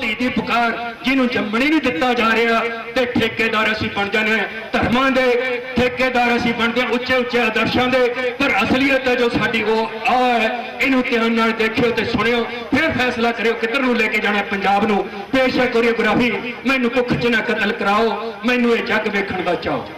ਧੀ ਦੀ ਪੁਕਾਰ ਜਿਹਨੂੰ ਜੰਮਣੀ ਨਹੀਂ ਦਿੱਤਾ ਜਾ ਰਿਹਾ ਤੇ ਠੇਕੇਦਾਰ ਅਸੀਂ ਬਣ ਜਾਂਦੇ ਹਾਂ। ਧਰਮਾਂ ਦੇ ਠੇਕੇਦਾਰ ਅਸੀਂ ਬਣਦੇ ਹਾਂ ਉੱਚੇ ਉੱਚੇ ਆਦਰਸ਼ਾਂ ਦੇ। ਪਰ ਅਸਲੀਅਤ ਹੈ ਜੋ ਸਾਡੀ ਉਹ ਆ ਹੈ, ਇਹਨੂੰ ਧਿਆਨ ਨਾਲ ਦੇਖਿਓ ਤੇ ਸੁਣਿਓ। ਫਿਰ ਫੈਸਲਾ ਕਰਿਓ ਕਿੱਧਰ ਨੂੰ ਲੈ ਕੇ ਜਾਣਾ ਪੰਜਾਬ ਨੂੰ। ਪੇਸ਼ ਹੈ ਕੋਰੀਓਗ੍ਰਾਫੀ, ਮੈਨੂੰ ਭੁੱਖ ਚ ਨਾ ਕਤਲ ਕਰਾਓ, ਮੈਨੂੰ ਇਹ ਜੱਗ ਵੇਖਣ ਦਾ ਚਾਹੋ